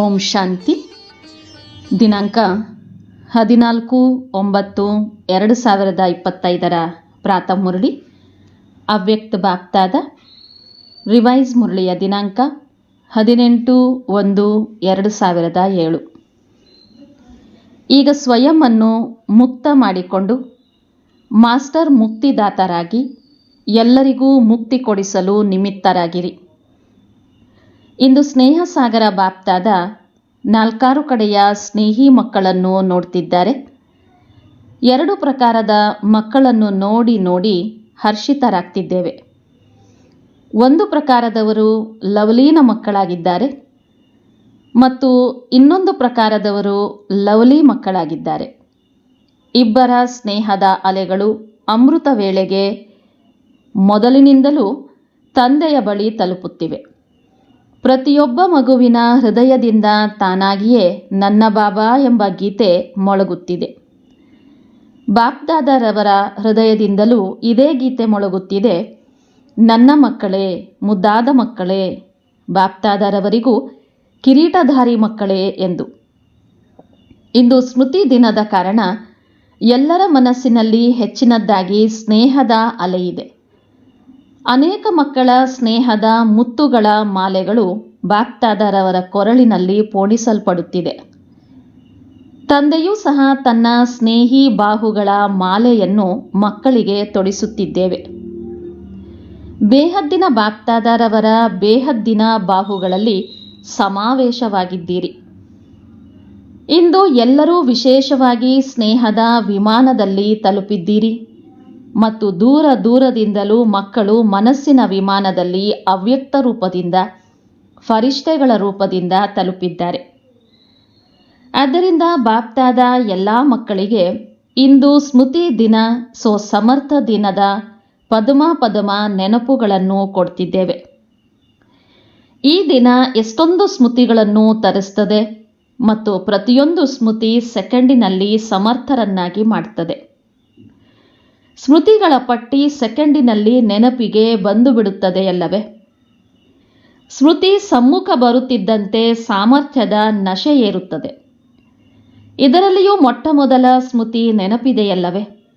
ಓಂ ಶಾಂತಿ. ದಿನಾಂಕ ಹದಿನಾಲ್ಕು ಒಂಬತ್ತು ಎರಡು ಸಾವಿರದ ಇಪ್ಪತ್ತೈದರ ಪ್ರಾತಃ ಮುರಳಿ. ಅವ್ಯಕ್ತ ಭಾಕ್ತಾದ ರಿವೈಸ್ ಮುರಳಿಯ ದಿನಾಂಕ ಹದಿನೆಂಟು ಒಂದು ಎರಡು ಸಾವಿರದ ಏಳು. ಈಗ ಸ್ವಯಂ ಮುಕ್ತ ಮಾಡಿಕೊಂಡು ಮಾಸ್ಟರ್ ಮುಕ್ತಿದಾತರಾಗಿ ಎಲ್ಲರಿಗೂ ಮುಕ್ತಿ ಕೊಡಿಸಲು ನಿಮಿತ್ತರಾಗಿರಿ. ಇಂದು ಸ್ನೇಹ ಸಾಗರ ಬಾಪ್ತಾದ ನಾಲ್ಕಾರು ಕಡೆಯ ಸ್ನೇಹಿ ಮಕ್ಕಳನ್ನು ನೋಡ್ತಿದ್ದಾರೆ. ಎರಡು ಪ್ರಕಾರದ ಮಕ್ಕಳನ್ನು ನೋಡಿ ನೋಡಿ ಹರ್ಷಿತರಾಗ್ತಿದ್ದೇವೆ. ಒಂದು ಪ್ರಕಾರದವರು ಲವಲೀನ ಮಕ್ಕಳಾಗಿದ್ದಾರೆ ಮತ್ತು ಇನ್ನೊಂದು ಪ್ರಕಾರದವರು ಲವಲಿ ಮಕ್ಕಳಾಗಿದ್ದಾರೆ. ಇಬ್ಬರ ಸ್ನೇಹದ ಅಲೆಗಳು ಅಮೃತ ವೇಳೆಗೆ ಮೊದಲಿನಿಂದಲೂ ತಂದೆಯ ಬಳಿ ತಲುಪುತ್ತಿವೆ. ಪ್ರತಿಯೊಬ್ಬ ಮಗುವಿನ ಹೃದಯದಿಂದ ತಾನಾಗಿಯೇ ನನ್ನ ಬಾಬಾ ಎಂಬ ಗೀತೆ ಮೊಳಗುತ್ತಿದೆ. ಬಾಪ್ದಾದರವರ ಹೃದಯದಿಂದಲೂ ಇದೇ ಗೀತೆ ಮೊಳಗುತ್ತಿದೆ. ನನ್ನ ಮಕ್ಕಳೇ, ಮುದ್ದಾದ ಮಕ್ಕಳೇ, ಬಾಪ್ದಾದರವರಿಗೂ ಕಿರೀಟಧಾರಿ ಮಕ್ಕಳೇ ಎಂದು. ಇಂದು ಸ್ಮೃತಿ ದಿನದ ಕಾರಣ ಎಲ್ಲರ ಮನಸ್ಸಿನಲ್ಲಿ ಹೆಚ್ಚಿನದ್ದಾಗಿ ಸ್ನೇಹದ ಅಲೆಯಿದೆ ಅನೇಕ ಮಕ್ಕಳ ಸ್ನೇಹದ ಮುತ್ತುಗಳ ಮಾಲೆಗಳು ಬಾಕ್ತಾದರವರ ಕೊರಳಿನಲ್ಲಿ ಪೋಣಿಸಲ್ಪಡುತ್ತಿದೆ. ತಂದೆಯೂ ಸಹ ತನ್ನ ಸ್ನೇಹಿ ಬಾಹುಗಳ ಮಾಲೆಯನ್ನು ಮಕ್ಕಳಿಗೆ ತೊಡಿಸುತ್ತಿದ್ದೇವೆ. ಬೇಹದ್ದಿನ ಬಾಪ್ತಾದರವರ ಬೇಹದ್ದಿನ ಬಾಹುಗಳಲ್ಲಿ ಸಮಾವೇಶವಾಗಿದ್ದೀರಿ. ಇಂದು ಎಲ್ಲರೂ ವಿಶೇಷವಾಗಿ ಸ್ನೇಹದ ವಿಮಾನದಲ್ಲಿ ತಲುಪಿದ್ದೀರಿ. ಮತ್ತು ದೂರ ದೂರದಿಂದಲೂ ಮಕ್ಕಳು ಮನಸ್ಸಿನ ವಿಮಾನದಲ್ಲಿ ಅವ್ಯಕ್ತ ರೂಪದಿಂದ ಫರಿಷ್ಠೆಗಳ ರೂಪದಿಂದ ತಲುಪಿದ್ದಾರೆ. ಆದ್ದರಿಂದ ಬಾಪ್ತಾದ ಎಲ್ಲ ಮಕ್ಕಳಿಗೆ ಇಂದು ಸ್ಮೃತಿ ದಿನ, ಸೊ ಸಮರ್ಥ ದಿನದ ಪದಮ ಪದಮ ನೆನಪುಗಳನ್ನು ಕೊಡ್ತಿದ್ದೇವೆ. ಈ ದಿನ ಎಷ್ಟೊಂದು ಸ್ಮೃತಿಗಳನ್ನು ತರಿಸ್ತದೆ ಮತ್ತು ಪ್ರತಿಯೊಂದು ಸ್ಮೃತಿ ಸೆಕೆಂಡಿನಲ್ಲಿ ಸಮರ್ಥರನ್ನಾಗಿ ಮಾಡ್ತದೆ. ಸ್ಮೃತಿಗಳ ಪಟ್ಟಿ ಸೆಕೆಂಡಿನಲ್ಲಿ ನೆನಪಿಗೆ ಬಂದು ಬಿಡುತ್ತದೆಯಲ್ಲವೇ ಸ್ಮೃತಿ ಸಮ್ಮುಖ ಬರುತ್ತಿದ್ದಂತೆ ಸಾಮರ್ಥ್ಯದ ನಶೆ ಏರುತ್ತದೆ. ಇದರಲ್ಲಿಯೂ ಮೊಟ್ಟ ಮೊದಲ ಸ್ಮೃತಿ ನೆನಪಿದೆಯಲ್ಲವೇ?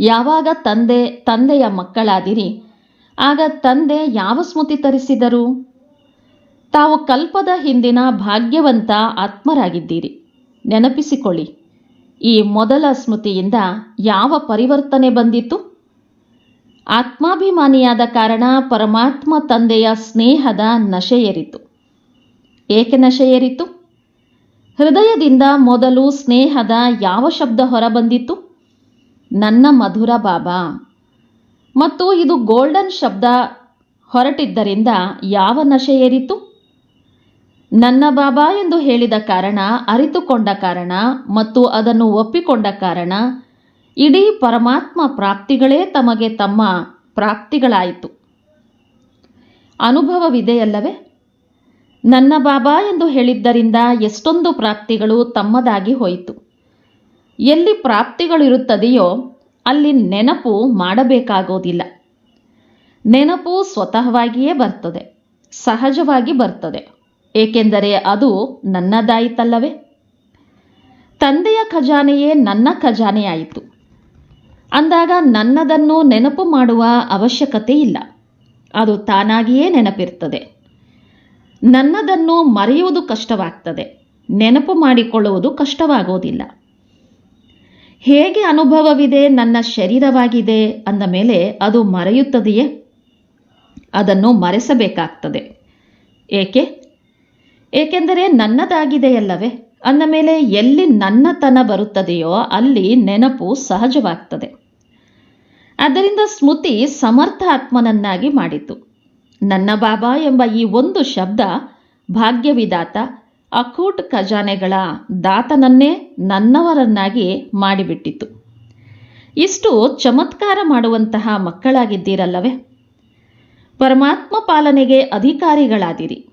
ಯಾವಾಗ ತಂದೆ, ತಂದೆಯ ಮಕ್ಕಳಾದಿರಿ, ಆಗ ತಂದೆ ಯಾವ ಸ್ಮೃತಿ ತರಿಸಿದರು? ತಾವು ಕಲ್ಪದ ಹಿಂದಿನ ಭಾಗ್ಯವಂತ ಆತ್ಮರಾಗಿದ್ದೀರಿ. ನೆನಪಿಸಿಕೊಳ್ಳಿ. ಈ ಮೊದಲ ಸ್ಮೃತಿಯಿಂದ ಯಾವ ಪರಿವರ್ತನೆ ಬಂದಿತು ಆತ್ಮಾಭಿಮಾನಿಯಾದ ಕಾರಣ ಪರಮಾತ್ಮ ತಂದೆಯ ಸ್ನೇಹದ ನಶೆಯರಿತು ಏಕೆ ನಶೆಯರಿತು ಹೃದಯದಿಂದ ಮೊದಲು ಸ್ನೇಹದ ಯಾವ ಶಬ್ದ ಹೊರಬಂದಿತ್ತು? ನನ್ನ ಮಧುರ ಬಾಬಾ. ಮತ್ತು ಇದು ಗೋಲ್ಡನ್ ಶಬ್ದ ಹೊರಟಿದ್ದರಿಂದ ಯಾವ ನಶೆಯೇರಿತು ನನ್ನ ಬಾಬಾ ಎಂದು ಹೇಳಿದ ಕಾರಣ, ಅರಿತುಕೊಂಡ ಕಾರಣ ಮತ್ತು ಅದನ್ನು ಒಪ್ಪಿಕೊಂಡ ಕಾರಣ, ಇಡೀ ಪರಮಾತ್ಮ ಪ್ರಾಪ್ತಿಗಳೇ ತಮಗೆ ತಮ್ಮ ಪ್ರಾಪ್ತಿಗಳಾಯಿತು. ಅನುಭವವಿದೆಯಲ್ಲವೇ? ನನ್ನ ಬಾಬಾ ಎಂದು ಹೇಳಿದ್ದರಿಂದ ಎಷ್ಟೊಂದು ಪ್ರಾಪ್ತಿಗಳು ತಮ್ಮದಾಗಿ ಹೋಯಿತು. ಎಲ್ಲಿ ಪ್ರಾಪ್ತಿಗಳಿರುತ್ತದೆಯೋ ಅಲ್ಲಿ ನೆನಪು ಮಾಡಬೇಕಾಗೋದಿಲ್ಲ. ನೆನಪು ಸ್ವತಃವಾಗಿಯೇ ಬರ್ತದೆ, ಸಹಜವಾಗಿ ಬರ್ತದೆ. ಏಕೆಂದರೆ ಅದು ನನ್ನದಾಯಿತಲ್ಲವೇ? ತಂದೆಯ ಖಜಾನೆಯೇ ನನ್ನ ಖಜಾನೆಯಾಯಿತು. ಅಂದಾಗ ನನ್ನದನ್ನು ನೆನಪು ಮಾಡುವ ಅವಶ್ಯಕತೆ ಇಲ್ಲ. ಅದು ತಾನಾಗಿಯೇ ನೆನಪಿರ್ತದೆ. ನನ್ನದನ್ನು ಮರೆಯುವುದು ಕಷ್ಟವಾಗ್ತದೆ. ನೆನಪು ಮಾಡಿಕೊಳ್ಳುವುದು ಕಷ್ಟವಾಗೋದಿಲ್ಲ. ಹೇಗೆ ಅನುಭವವಿದೆ ನನ್ನ ಶರೀರವಾಗಿದೆ ಅಂದ ಮೇಲೆ ಅದು ಮರೆಯುತ್ತದೆಯೇ? ಅದನ್ನು ಮರೆಸಬೇಕಾಗ್ತದೆ. ಏಕೆ? ಏಕೆಂದರೆ ನನ್ನದಾಗಿದೆಯಲ್ಲವೇ? ಅಂದ ಮೇಲೆ ಎಲ್ಲಿ ನನ್ನತನ ಬರುತ್ತದೆಯೋ ಅಲ್ಲಿ ನೆನಪು ಸಹಜವಾಗ್ತದೆ. ಆದ್ದರಿಂದ ಸ್ಮೃತಿ ಸಮರ್ಥ ಆತ್ಮನನ್ನಾಗಿ ಮಾಡಿತು. ನನ್ನ ಬಾಬಾ ಎಂಬ ಈ ಒಂದು ಶಬ್ದ ಭಾಗ್ಯವಿದಾತ ಅಕೂಟ್ ಖಜಾನೆಗಳ ದಾತನನ್ನೇ ನನ್ನವರನ್ನಾಗಿ ಮಾಡಿಬಿಟ್ಟಿತು. ಇಷ್ಟು ಚಮತ್ಕಾರ ಮಾಡುವಂತಹ ಮಕ್ಕಳಾಗಿದ್ದೀರಲ್ಲವೇ? ಪರಮಾತ್ಮ ಪಾಲನೆಗೆ ಅಧಿಕಾರಿಗಳಾದಿರಿ.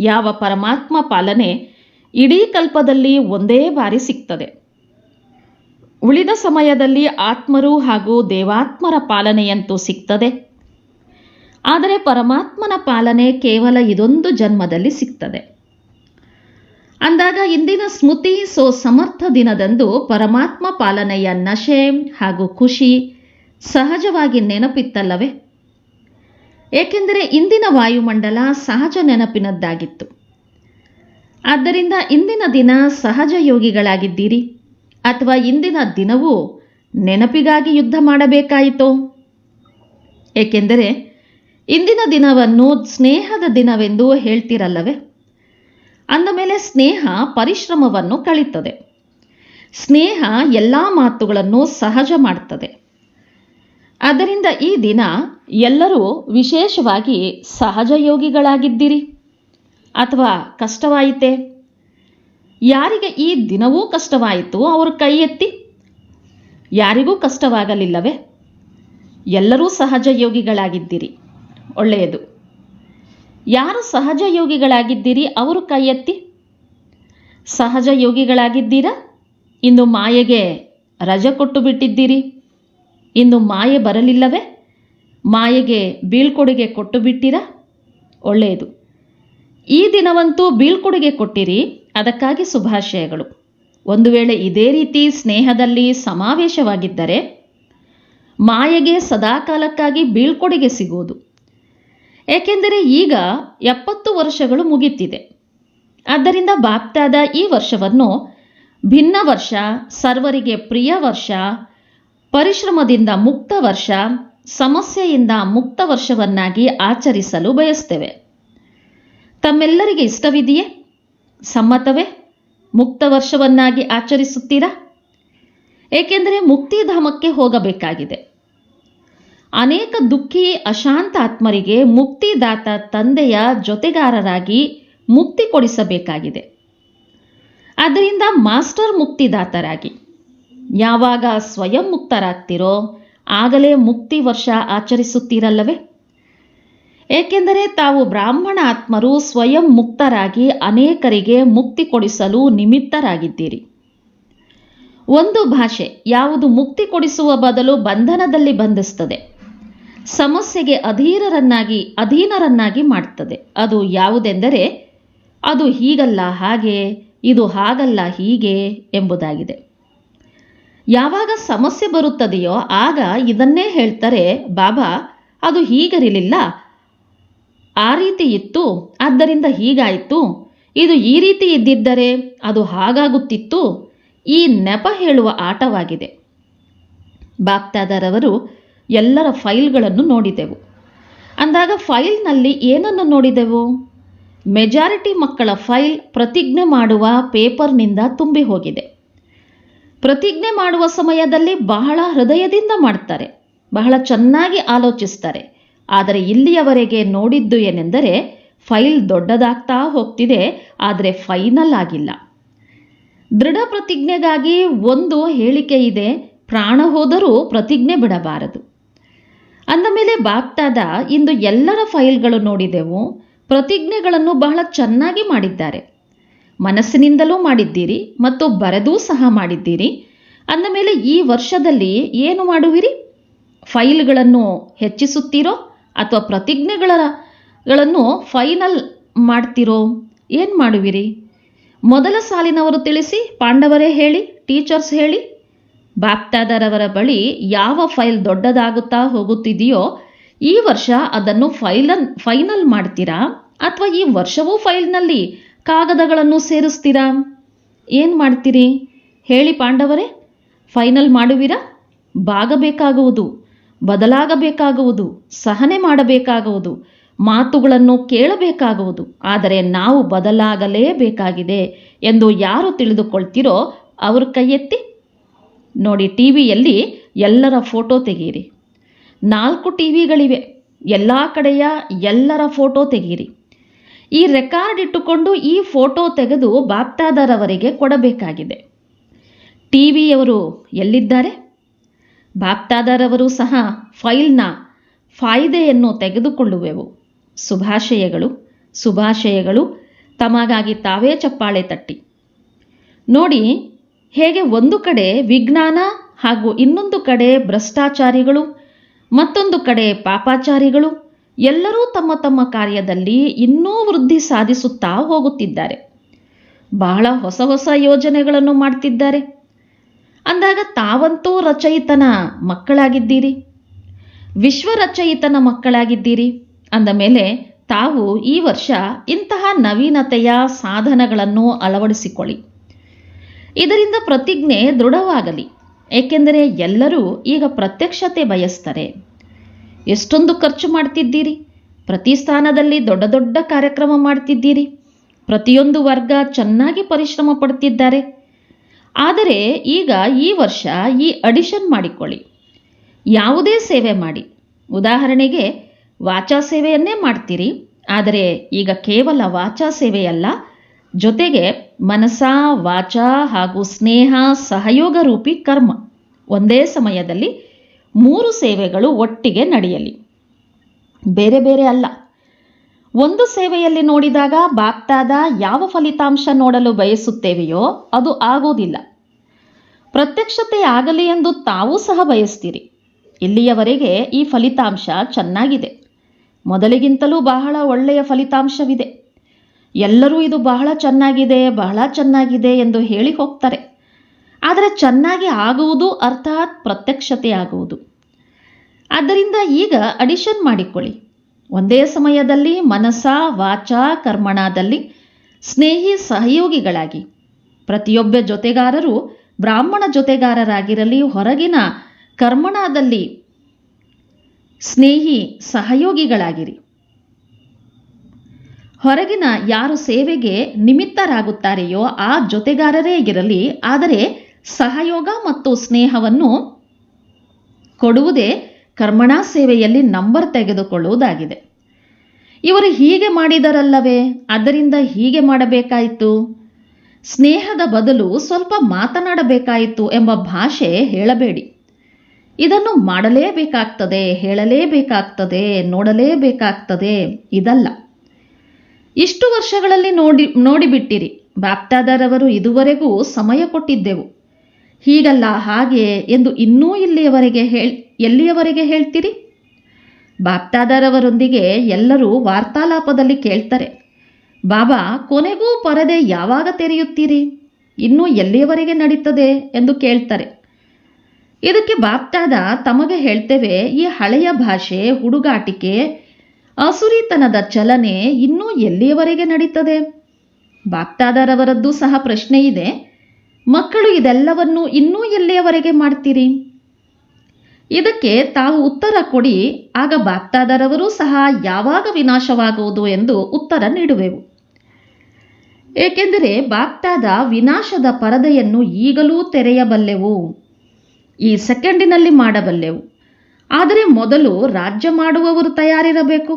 ಯಾವ ಪರಮಾತ್ಮ ಪಾಲನೆ ಇಡೀ ಕಲ್ಪದಲ್ಲಿ ಒಂದೇ ಬಾರಿ ಸಿಗ್ತದೆ. ಉಳಿದ ಸಮಯದಲ್ಲಿ ಆತ್ಮರು ಹಾಗೂ ದೇವಾತ್ಮರ ಪಾಲನೆಯಂತೂ ಸಿಗ್ತದೆ. ಆದರೆ ಪರಮಾತ್ಮನ ಪಾಲನೆ ಕೇವಲ ಇದೊಂದು ಜನ್ಮದಲ್ಲಿ ಸಿಗ್ತದೆ. ಅಂದಾಗ ಇಂದಿನ ಸ್ಮೃತಿ ಸೋ ಸಮರ್ಥ ದಿನದಂದು ಪರಮಾತ್ಮ ಪಾಲನೆಯ ನಶೆ ಹಾಗೂ ಖುಷಿ ಸಹಜವಾಗಿ ನೆನಪಿತ್ತಲ್ಲವೇ? ಏಕೆಂದರೆ ಇಂದಿನ ವಾಯುಮಂಡಲ ಸಹಜ ನೆನಪಿನದ್ದಾಗಿತ್ತು. ಆದ್ದರಿಂದ ಇಂದಿನ ದಿನ ಸಹಜ ಯೋಗಿಗಳಾಗಿದ್ದೀರಿ. ಅಥವಾ ಇಂದಿನ ದಿನವೂ ನೆನಪಿಗಾಗಿ ಯುದ್ಧ ಮಾಡಬೇಕಾಯಿತೋ? ಏಕೆಂದರೆ ಇಂದಿನ ದಿನವನ್ನು ಸ್ನೇಹದ ದಿನವೆಂದು ಹೇಳ್ತಿರಲ್ಲವೇ? ಅಂದ ಮೇಲೆ ಸ್ನೇಹ ಪರಿಶ್ರಮವನ್ನು ಕಳೀತದೆ. ಸ್ನೇಹ ಎಲ್ಲ ಮಾತುಗಳನ್ನು ಸಹಜ ಮಾಡ್ತದೆ. ಆದ್ದರಿಂದ ಈ ದಿನ ಎಲ್ಲರೂ ವಿಶೇಷವಾಗಿ ಸಹಜ ಯೋಗಿಗಳಾಗಿದ್ದೀರಿ ಅಥವಾ ಕಷ್ಟವಾಯಿತೆ? ಯಾರಿಗೆ ಈ ದಿನವೂ ಕಷ್ಟವಾಯಿತು ಅವರು ಕೈ ಎತ್ತಿ ಯಾರಿಗೂ ಕಷ್ಟವಾಗಲಿಲ್ಲವೇ? ಎಲ್ಲರೂ ಸಹಜ ಯೋಗಿಗಳಾಗಿದ್ದೀರಿ ಒಳ್ಳೆಯದು. ಯಾರು ಸಹಜ ಯೋಗಿಗಳಾಗಿದ್ದೀರಿ ಅವರು ಕೈ ಎತ್ತಿ ಸಹಜ ಯೋಗಿಗಳಾಗಿದ್ದೀರಾ ಇನ್ನು ಮಾಯೆಗೆ ರಜೆ ಕೊಟ್ಟು ಬಿಟ್ಟಿದ್ದೀರಿ. ಇಂದು ಮಾಯೆ ಬರಲಿಲ್ಲವೇ? ಮಾಯೆಗೆ ಬೀಳ್ಕೊಡುಗೆ ಕೊಟ್ಟು ಬಿಟ್ಟಿರಾ ಒಳ್ಳೆಯದು. ಈ ದಿನವಂತೂ ಬೀಳ್ಕೊಡುಗೆ ಕೊಟ್ಟಿರಿ, ಅದಕ್ಕಾಗಿ ಶುಭಾಶಯಗಳು. ಒಂದು ವೇಳೆ ಇದೇ ರೀತಿ ಸ್ನೇಹದಲ್ಲಿ ಸಮಾವೇಶವಾಗಿದ್ದರೆ, ಮಾಯೆಗೆ ಸದಾಕಾಲಕ್ಕಾಗಿ ಬೀಳ್ಕೊಡುಗೆ ಸಿಗುವುದು. ಏಕೆಂದರೆ ಈಗ ಎಪ್ಪತ್ತು ವರ್ಷಗಳು ಮುಗಿತಿದೆ ಆದ್ದರಿಂದ ಬಾಪ್ತಾದ ಈ ವರ್ಷವನ್ನು ಭಿನ್ನ ವರ್ಷ, ಸರ್ವರಿಗೆ ಪ್ರಿಯ ವರ್ಷ ಪರಿಶ್ರಮದಿಂದ ಮುಕ್ತ ವರ್ಷ, ಸಮಸ್ಯೆಯಿಂದ ಮುಕ್ತ ವರ್ಷವನ್ನಾಗಿ ಆಚರಿಸಲು ಬಯಸ್ತೇವೆ. ತಮ್ಮೆಲ್ಲರಿಗೆ ಇಷ್ಟವಿದೆಯೇ? ಸಮ್ಮತವೇ? ಮುಕ್ತ ವರ್ಷವನ್ನಾಗಿ ಆಚರಿಸುತ್ತೀರಾ? ಏಕೆಂದರೆ ಮುಕ್ತಿಧಾಮಕ್ಕೆ ಹೋಗಬೇಕಾಗಿದೆ. ಅನೇಕ ದುಃಖಿ, ಅಶಾಂತ ಆತ್ಮರಿಗೆ ಮುಕ್ತಿದಾತ ತಂದೆಯ ಜೊತೆಗಾರರಾಗಿ ಮುಕ್ತಿ ಕೊಡಿಸಬೇಕಾಗಿದೆ. ಆದ್ದರಿಂದ ಮಾಸ್ಟರ್ ಮುಕ್ತಿದಾತರಾಗಿ. ಯಾವಾಗ ಸ್ವಯಂ ಮುಕ್ತರಾಗ್ತಿರೋ ಆಗಲೇ ಮುಕ್ತಿ ವರ್ಷ ಆಚರಿಸುತ್ತೀರಲ್ಲವೇ? ಏಕೆಂದರೆ ತಾವು ಬ್ರಾಹ್ಮಣ ಆತ್ಮರು ಸ್ವಯಂ ಮುಕ್ತರಾಗಿ ಅನೇಕರಿಗೆ ಮುಕ್ತಿ ಕೊಡಿಸಲು ನಿಮಿತ್ತರಾಗಿದ್ದೀರಿ. ಒಂದು ಭಾಷೆ ಯಾವುದು ಮುಕ್ತಿ ಕೊಡಿಸುವ ಬದಲು ಬಂಧನದಲ್ಲಿ ಬಂಧಿಸ್ತದೆ. ಸಮಸ್ಯೆಗೆ ಅಧೀರರನ್ನಾಗಿ, ಅಧೀನರನ್ನಾಗಿ ಮಾಡ್ತದೆ. ಅದು ಯಾವುದೆಂದರೆ, ಅದು ಹೀಗಲ್ಲ ಹಾಗೆ, ಇದು ಹಾಗಲ್ಲ ಹೀಗೆ ಎಂಬುದಾಗಿದೆ. ಯಾವಾಗ ಸಮಸ್ಯೆ ಬರುತ್ತದೆಯೋ ಆಗ ಇದನ್ನೇ ಹೇಳ್ತಾರೆ, ಬಾಬಾ, ಅದು ಹೀಗಿರಲಿಲ್ಲ. ಆ ರೀತಿ ಇತ್ತು, ಆದ್ದರಿಂದ ಹೀಗಾಯಿತು. ಇದು ಈ ರೀತಿ ಇದ್ದಿದ್ದರೆ ಅದು ಹಾಗಾಗುತ್ತಿತ್ತು. ಈ ನೆಪ ಹೇಳುವ ಆಟವಾಗಿದೆ. ಬಾಕ್ತಾದಾರವರು ಎಲ್ಲರ ಫೈಲ್ಗಳನ್ನು ನೋಡಿದೆವು. ಅಂದಾಗ ಫೈಲ್ನಲ್ಲಿ ಏನನ್ನು ನೋಡಿದೆವು? ಮೆಜಾರಿಟಿ ಮಕ್ಕಳ ಫೈಲ್ ಪ್ರತಿಜ್ಞೆ ಮಾಡುವ ಪೇಪರ್ನಿಂದ ತುಂಬಿ ಹೋಗಿದೆ. ಪ್ರತಿಜ್ಞೆ ಮಾಡುವ ಸಮಯದಲ್ಲಿ ಬಹಳ ಹೃದಯದಿಂದ ಮಾಡ್ತಾರೆ, ಬಹಳ ಚೆನ್ನಾಗಿ ಆಲೋಚಿಸ್ತಾರೆ. ಆದರೆ ಇಲ್ಲಿಯವರೆಗೆ ನೋಡಿದ್ದು ಏನೆಂದರೆ, ಫೈಲ್ ದೊಡ್ಡದಾಗ್ತಾ ಹೋಗ್ತಿದೆ, ಆದರೆ ಫೈನಲ್ ಆಗಿಲ್ಲ. ದೃಢ ಪ್ರತಿಜ್ಞೆಗಾಗಿ ಒಂದು ಹೇಳಿಕೆ ಇದೆ, ಪ್ರಾಣ ಹೋದರೂ ಪ್ರತಿಜ್ಞೆ ಬಿಡಬಾರದು. ಅಂದ ಮೇಲೆ ಇಂದು ಎಲ್ಲರ ಫೈಲ್ಗಳು ನೋಡಿದೆವು, ಪ್ರತಿಜ್ಞೆಗಳನ್ನು ಬಹಳ ಚೆನ್ನಾಗಿ ಮಾಡಿದ್ದಾರೆ. ಮನಸ್ಸಿನಿಂದಲೂ ಮಾಡಿದ್ದೀರಿ ಮತ್ತು ಬರೆದೂ ಸಹ ಮಾಡಿದ್ದೀರಿ. ಅಂದ ಮೇಲೆ ಈ ವರ್ಷದಲ್ಲಿ ಏನು ಮಾಡುವಿರಿ? ಫೈಲ್ಗಳನ್ನು ಹೆಚ್ಚಿಸುತ್ತೀರೋ ಅಥವಾ ಪ್ರತಿಜ್ಞೆಗಳ ಗಳನ್ನು ಫೈನಲ್ ಮಾಡ್ತೀರೋ? ಏನು ಮಾಡುವಿರಿ? ಮೊದಲ ಸಾಲಿನವರು ತಿಳಿಸಿ, ಪಾಂಡವರೇ ಹೇಳಿ, ಟೀಚರ್ಸ್ ಹೇಳಿ. ಬಾಪ್ತಾದರವರ ಬಳಿ ಯಾವ ಫೈಲ್ ದೊಡ್ಡದಾಗುತ್ತಾ ಹೋಗುತ್ತಿದೆಯೋ, ಈ ವರ್ಷ ಅದನ್ನು ಫೈಲನ್, ಫೈನಲ್ ಮಾಡ್ತೀರಾ? ಅಥವಾ ಈ ವರ್ಷವೂ ಫೈಲ್ನಲ್ಲಿ ಕಾಗದಗಳನ್ನು ಸೇರಿಸ್ತೀರಾ? ಏನು ಮಾಡ್ತೀರಿ? ಹೇಳಿ ಪಾಂಡವರೇ. ಫೈನಲ್ ಮಾಡುವಿರಾ? ಬಾಗಬೇಕಾಗುವುದು, ಬದಲಾಗಬೇಕಾಗುವುದು, ಸಹನೆ ಮಾಡಬೇಕಾಗುವುದು, ಮಾತುಗಳನ್ನು ಕೇಳಬೇಕಾಗುವುದು, ಆದರೆ ನಾವು ಬದಲಾಗಲೇಬೇಕಾಗಿದೆ ಎಂದು ಯಾರು ತಿಳಿದುಕೊಳ್ತೀರೋ ಅವರು ಕೈಯೆತ್ತಿ. ನೋಡಿ ಟಿ ವಿಯಲ್ಲಿ ಎಲ್ಲರ ಫೋಟೋ ತೆಗೀರಿ. ನಾಲ್ಕು ಟಿ ವಿಗಳಿವೆ ಎಲ್ಲ ಕಡೆಯ ಎಲ್ಲರ ಫೋಟೋ ತೆಗೀರಿ. ಈ ರೆಕಾರ್ಡ್ ಇಟ್ಟುಕೊಂಡು ಈ ಫೋಟೋ ತೆಗೆದು ಬಾಪ್ತಾದರವರಿಗೆ ಕೊಡಬೇಕಾಗಿದೆ. ಟಿ ವಿಯವರು ಎಲ್ಲಿದ್ದಾರೆ? ಬಾಪ್ತಾದರವರು ಸಹ ಫೈಲ್ನ ಫಾಯ್ದೆಯನ್ನು ತೆಗೆದುಕೊಳ್ಳುವೆವು. ಶುಭಾಶಯಗಳು ಶುಭಾಶಯಗಳು. ತಮಗಾಗಿ ತಾವೇ ಚಪ್ಪಾಳೆ ತಟ್ಟಿ. ನೋಡಿ, ಹೇಗೆ ಒಂದು ಕಡೆ ವಿಜ್ಞಾನ ಹಾಗೂ ಇನ್ನೊಂದು ಕಡೆ ಭ್ರಷ್ಟಾಚಾರಿಗಳು, ಮತ್ತೊಂದು ಕಡೆ ಪಾಪಾಚಾರಿಗಳು ಎಲ್ಲರೂ ತಮ್ಮ ತಮ್ಮ ಕಾರ್ಯದಲ್ಲಿ ಇನ್ನೂ ವೃದ್ಧಿ ಸಾಧಿಸುತ್ತಾ ಹೋಗುತ್ತಿದ್ದಾರೆ. ಬಹಳ ಹೊಸ ಹೊಸ ಯೋಜನೆಗಳನ್ನು ಮಾಡ್ತಿದ್ದಾರೆ. ಅಂದಾಗ ತಾವಂತೂ ರಚಯಿತನ ಮಕ್ಕಳಾಗಿದ್ದೀರಿ. ವಿಶ್ವ ರಚಯಿತನ ಮಕ್ಕಳಾಗಿದ್ದೀರಿ. ಅಂದ ಮೇಲೆ ತಾವು ಈ ವರ್ಷ ಇಂತಹ ನವೀನತೆಯ ಸಾಧನಗಳನ್ನು ಅಳವಡಿಸಿಕೊಳ್ಳಿ. ಇದರಿಂದ ಪ್ರತಿಜ್ಞೆ ದೃಢವಾಗಲಿ. ಏಕೆಂದರೆ ಎಲ್ಲರೂ ಈಗ ಪ್ರತ್ಯಕ್ಷತೆ ಬಯಸ್ತಾರೆ. ಎಷ್ಟೊಂದು ಖರ್ಚು ಮಾಡ್ತಿದ್ದೀರಿ? ಪ್ರತಿ ಸ್ಥಾನದಲ್ಲಿ ದೊಡ್ಡ ದೊಡ್ಡ ಕಾರ್ಯಕ್ರಮ ಮಾಡ್ತಿದ್ದೀರಿ. ಪ್ರತಿಯೊಂದು ವರ್ಗ ಚೆನ್ನಾಗಿ ಪರಿಶ್ರಮ ಪಡ್ತಿದ್ದಾರೆ. ಆದರೆ ಈಗ ಈ ವರ್ಷ ಈ ಅಡಿಷನ್ ಮಾಡಿಕೊಳ್ಳಿ. ಯಾವುದೇ ಸೇವೆ ಮಾಡಿ. ಉದಾಹರಣೆಗೆ ವಾಚಾ ಸೇವೆಯನ್ನೇ ಮಾಡ್ತೀರಿ. ಆದರೆ ಈಗ ಕೇವಲ ವಾಚಾ ಸೇವೆಯಲ್ಲ, ಜೊತೆಗೆ ಮನಸ ವಾಚ ಹಾಗೂ ಸ್ನೇಹ ಸಹಯೋಗ ರೂಪಿ ಕರ್ಮ. ಒಂದೇ ಸಮಯದಲ್ಲಿ ಮೂರು ಸೇವೆಗಳು ಒಟ್ಟಿಗೆ ನಡೆಯಲಿ. ಬೇರೆ ಬೇರೆ ಅಲ್ಲ. ಒಂದು ಸೇವೆಯಲ್ಲಿ ನೋಡಿದಾಗ ಬಾಕ್ತಾದ ಯಾವ ಫಲಿತಾಂಶ ನೋಡಲು ಬಯಸುತ್ತೇವೆಯೋ ಅದು ಆಗೋದಿಲ್ಲ. ಪ್ರತ್ಯಕ್ಷತೆ ಆಗಲಿ ಎಂದು ತಾವೂ ಸಹ ಬಯಸ್ತೀರಿ. ಇಲ್ಲಿಯವರೆಗೆ ಈ ಫಲಿತಾಂಶ ಚೆನ್ನಾಗಿದೆ. ಮೊದಲಿಗಿಂತಲೂ ಬಹಳ ಒಳ್ಳೆಯ ಫಲಿತಾಂಶವಿದೆ. ಎಲ್ಲರೂ ಇದು ಬಹಳ ಚೆನ್ನಾಗಿದೆ ಬಹಳ ಚೆನ್ನಾಗಿದೆ ಎಂದು ಹೇಳಿ ಹೋಗ್ತಾರೆ. ಆದರೆ ಚೆನ್ನಾಗಿ ಆಗುವುದು ಅರ್ಥಾತ್ ಪ್ರತ್ಯಕ್ಷತೆ ಆಗುವುದು ಆದ್ದರಿಂದ ಈಗ ಅಡಿಷನ್ ಮಾಡಿಕೊಳ್ಳಿ. ಒಂದೇ ಸಮಯದಲ್ಲಿ ಮನಸ, ವಾಚ, ಕರ್ಮಣದಲ್ಲಿ ಸ್ನೇಹಿ ಸಹಯೋಗಿಗಳಾಗಿ. ಪ್ರತಿಯೊಬ್ಬ ಜೊತೆಗಾರರು ಬ್ರಾಹ್ಮಣ ಜೊತೆಗಾರರಾಗಿರಲಿ, ಹೊರಗಿನ ಕರ್ಮಣದಲ್ಲಿ ಸ್ನೇಹಿ ಸಹಯೋಗಿಗಳಾಗಿರಿ. ಹೊರಗಿನ ಯಾರು ಸೇವೆಗೆ ನಿಮಿತ್ತರಾಗುತ್ತಾರೆಯೋ ಆ ಜೊತೆಗಾರರೇ ಇರಲಿ, ಆದರೆ ಸಹಯೋಗ ಮತ್ತು ಸ್ನೇಹವನ್ನು ಕೊಡುವುದೇ ಕರ್ಮಣಾ ಸೇವೆಯಲ್ಲಿ ನಂಬರ್ ತೆಗೆದುಕೊಳ್ಳುವುದಾಗಿದೆ. ಇವರು ಹೀಗೆ ಮಾಡಿದರಲ್ಲವೇ? ಅದರಿಂದ ಹೀಗೆ ಮಾಡಬೇಕಾಯಿತು? ಸ್ನೇಹದ ಬದಲು ಸ್ವಲ್ಪ ಮಾತನಾಡಬೇಕಾಯಿತು ಎಂಬ ಭಾಷೆ ಹೇಳಬೇಡಿ. ಇದನ್ನು ಮಾಡಲೇಬೇಕಾಗ್ತದೆ, ಹೇಳಲೇಬೇಕಾಗ್ತದೆ, ನೋಡಲೇಬೇಕಾಗ್ತದೆ ಇದಲ್ಲ. ಇಷ್ಟು ವರ್ಷಗಳಲ್ಲಿ ನೋಡಿ, ನೋಡಿಬಿಟ್ಟಿರಿ. ಬಾಪ್ತಾದರವರು ಇದುವರೆಗೂ ಸಮಯ ಕೊಟ್ಟಿದ್ದೆವು. ಹೀಗಲ್ಲ, ಹಾಗೆ ಎಂದು ಇನ್ನೂ ಇಲ್ಲಿಯವರೆಗೆ ಹೇಳ್, ಎಲ್ಲಿಯವರೆಗೆ ಹೇಳ್ತೀರಿ? ಬಾಪ್ತಾದರವರೊಂದಿಗೆ ಎಲ್ಲರೂ ವಾರ್ತಾಲಾಪದಲ್ಲಿ ಕೇಳ್ತಾರೆ. ಬಾಬಾ, ಕೊನೆಗೂ ಪರದೆ ಯಾವಾಗ ತೆರೆಯುತ್ತೀರಿ? ಇನ್ನೂ ಎಲ್ಲಿಯವರೆಗೆ ನಡೀತದೆ ಎಂದು ಕೇಳ್ತಾರೆ. ಇದಕ್ಕೆ ಬಾಪ್ತಾದ ತಮಗೆ ಹೇಳ್ತೇವೆ, ಈ ಹಳೆಯ ಭಾಷೆ, ಹುಡುಗಾಟಿಕೆ, ಅಸುರಿತನದ ಚಲನೆ ಇನ್ನೂ ಎಲ್ಲಿಯವರೆಗೆ ನಡೀತದೆ? ಬಾಪ್ತಾದರವರದ್ದು ಸಹ ಪ್ರಶ್ನೆ ಇದೆ ಮಕ್ಕಳು ಇದೆಲ್ಲವನ್ನು ಇನ್ನೂ ಎಲ್ಲಿಯವರೆಗೆ ಮಾಡ್ತೀರಿ? ಇದಕ್ಕೆ ತಾವು ಉತ್ತರ ಕೊಡಿ, ಆಗ ಬಾಗ್ದಾದರವರು ಸಹ ಯಾವಾಗ ವಿನಾಶವಾಗುವುದು ಎಂದು ಉತ್ತರ ನೀಡುವೆವು. ಏಕೆಂದರೆ ಬಾಗ್ದಾದ ವಿನಾಶದ ಪರದೆಯನ್ನು ಈಗಲೂ ತೆರೆಯಬಲ್ಲೆವು, ಈ ಸೆಕೆಂಡಿನಲ್ಲಿ ಮಾಡಬಲ್ಲೆವು. ಆದರೆ ಮೊದಲು ರಾಜ್ಯ ಮಾಡುವವರು ತಯಾರಿರಬೇಕು.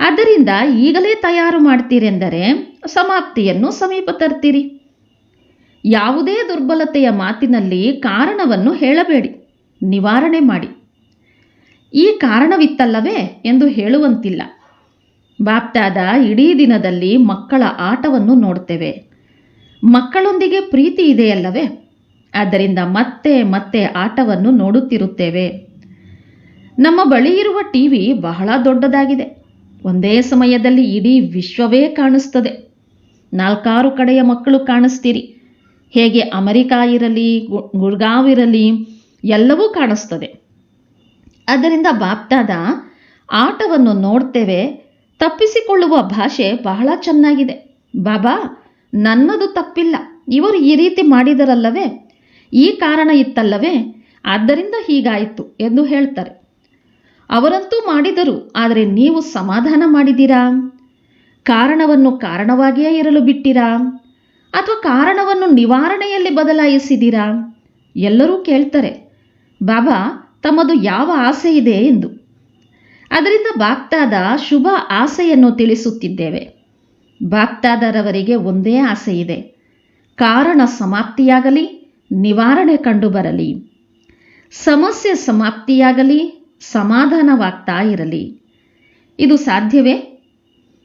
ಆದ್ದರಿಂದ ಈಗಲೇ ತಯಾರು ಮಾಡ್ತೀರೆಂದರೆ ಸಮಾಪ್ತಿಯನ್ನು ಸಮೀಪ ತರ್ತೀರಿ. ಯಾವುದೇ ದುರ್ಬಲತೆಯ ಮಾತಿನಲ್ಲಿ ಕಾರಣವನ್ನು ಹೇಳಬೇಡಿ, ನಿವಾರಣೆ ಮಾಡಿ. ಈ ಕಾರಣವಿತ್ತಲ್ಲವೇ ಎಂದು ಹೇಳುವಂತಿಲ್ಲ. ಬಾಪ್ತಾದ ಇಡೀ ದಿನದಲ್ಲಿ ಮಕ್ಕಳ ಆಟವನ್ನು ನೋಡ್ತೇವೆ ಮಕ್ಕಳೊಂದಿಗೆ ಪ್ರೀತಿ ಇದೆಯಲ್ಲವೇ? ಆದ್ದರಿಂದ ಮತ್ತೆ ಮತ್ತೆ ಆಟವನ್ನು ನೋಡುತ್ತಿರುತ್ತೇವೆ. ನಮ್ಮ ಬಳಿ ಇರುವ ಟಿವಿ ಬಹಳ ದೊಡ್ಡದಾಗಿದೆ. ಒಂದೇ ಸಮಯದಲ್ಲಿ ಇಡೀ ವಿಶ್ವವೇ ಕಾಣಿಸ್ತದೆ. ನಾಲ್ಕಾರು ಕಡೆಯ ಮಕ್ಕಳು ಕಾಣಿಸ್ತೀರಿ. ಹೇಗೆ ಅಮೆರಿಕ ಇರಲಿ ಗುರ್ಗಾವ್ ಇರಲಿ, ಎಲ್ಲವೂ ಕಾಣಿಸ್ತದೆ. ಅದರಿಂದ ಬಾಪ್ತಾದ ಆಟವನ್ನು ನೋಡ್ತೇವೆ, ತಪ್ಪಿಸಿಕೊಳ್ಳುವ ಭಾಷೆ ಬಹಳ ಚೆನ್ನಾಗಿದೆ. ಬಾಬಾ, ನನ್ನದು ತಪ್ಪಿಲ್ಲ. ಇವರು ಈ ರೀತಿ ಮಾಡಿದರಲ್ಲವೇ? ಈ ಕಾರಣ ಇತ್ತಲ್ಲವೇ? ಆದ್ದರಿಂದ ಹೀಗಾಯಿತು ಎಂದು ಹೇಳ್ತಾರೆ. ಅವರಂತೂ ಮಾಡಿದರು, ಆದರೆ ನೀವು ಸಮಾಧಾನ ಮಾಡಿದ್ದೀರಾ? ಕಾರಣವನ್ನು ಕಾರಣವಾಗಿಯೇ ಇರಲು ಬಿಟ್ಟಿರಾ? ಅಥವಾ ಕಾರಣವನ್ನು ನಿವಾರಣೆಯಲ್ಲಿ ಬದಲಾಯಿಸಿದ್ದೀರಾ? ಎಲ್ಲರೂ ಕೇಳ್ತಾರೆ, ಬಾಬಾ, ತಮ್ಮದು ಯಾವ ಆಸೆ ಇದೆ? ಎಂದು. ಅದರಿಂದ ಬಾಗ್ದಾದ ಶುಭ ಆಸೆಯನ್ನು ತಿಳಿಸುತ್ತಿದ್ದೇವೆ. ಬಾಗ್ದಾದರವರಿಗೆ ಒಂದೇ ಆಸೆ ಇದೆ, ಕಾರಣ ಸಮಾಪ್ತಿಯಾಗಲಿ, ನಿವಾರಣೆ ಕಂಡುಬರಲಿ. ಸಮಸ್ಯೆ ಸಮಾಪ್ತಿಯಾಗಲಿ, ಸಮಾಧಾನವಾಗ್ತಾ ಇರಲಿ. ಇದು ಸಾಧ್ಯವೇ?